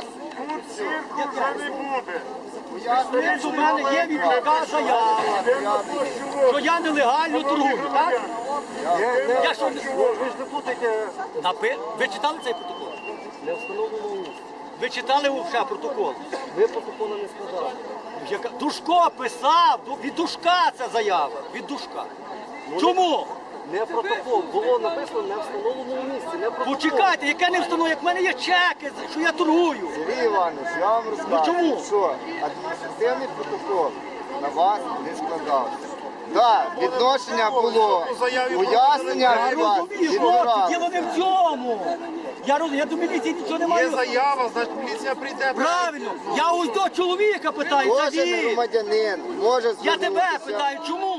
Тут цирку вже не буде. Пояснення, У мене є від заява, що я нелегально торгую, так? Я що, не напи... Ви читали цей протокол? Не встановленому місці. Ви читали вже протокол? Ви протоколу не складали. Яка- Душко писав, від Душка ця заява, від Душка. Чому? Не протокол. Було написано не встановленому місці. Не протокол. Почекайте, яке не встановлено, як в мене є чеки, що я торгую. Сергій Іванович, я вам розкажу, чому? що адміністративний протокол на вас не складався. Так, відношення було, пояснення Я від вас розумію, хлопці, діло не в цьому. Я, роз... я до міліції нічого не Є маю. заява, значить міліція прийде. Правильно, я ось до чоловіка питаю, це Кожен він. громадянин може Я тебе звернутися. питаю, чому?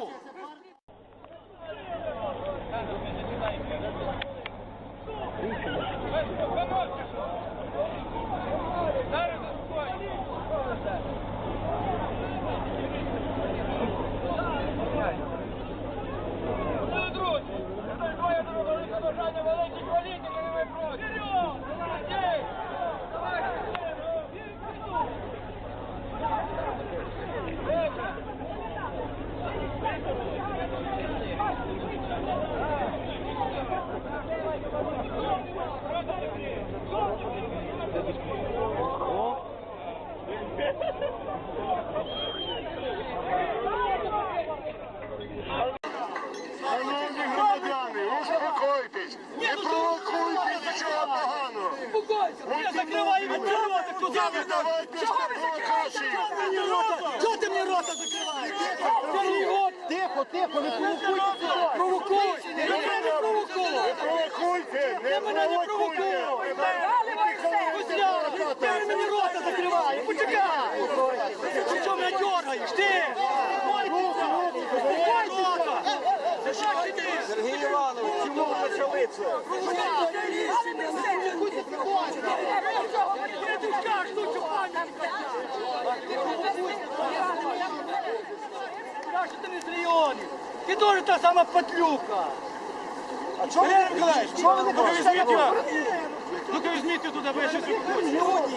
Не провокуйте нічого поганого. Я закриваю мені рота, куди ви мені? Чого ти мені рота закриваєш? Тихо, тихо, не провокуйте. Провокуй. Не провокуйте. Не провокуйте, не Ти мене не провокуй. Кузняк, ти мені рота закриває. Почекай. Ти що мене дергаєш? Ти? Рота. Це що ти? Сергій Іванович, чому ви почали це? Ти не з районів? Ти теж та сама патлюка. А чого ви не кажете? Чого ви не кажете? Ну-ка візьміть туди, бо я щось відпущу.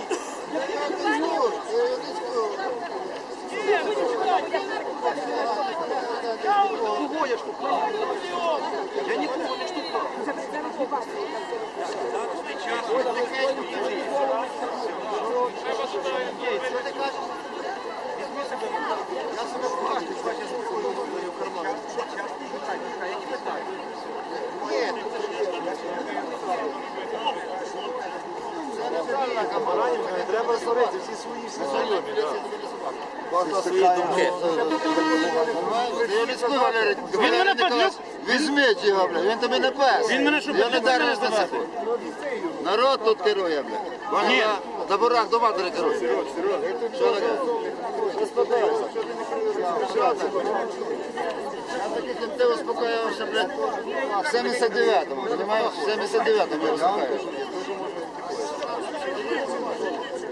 Кого я штукав? Я нікого не штукав. Треба сварити, всі свої, всі знайомі. Він мене падлюк. Візьміть його, бля, він тобі не пес. Він мене що, Я не падлюк дарю мене здавати? Народ тут керує, бля. Ні. За бурак до матері керує. Що таке? Що? Що таке? Я таких як ти успокоювався, блядь, в 79-му, розумієш? В 79-му я успокоювався. Yes, yes, yes.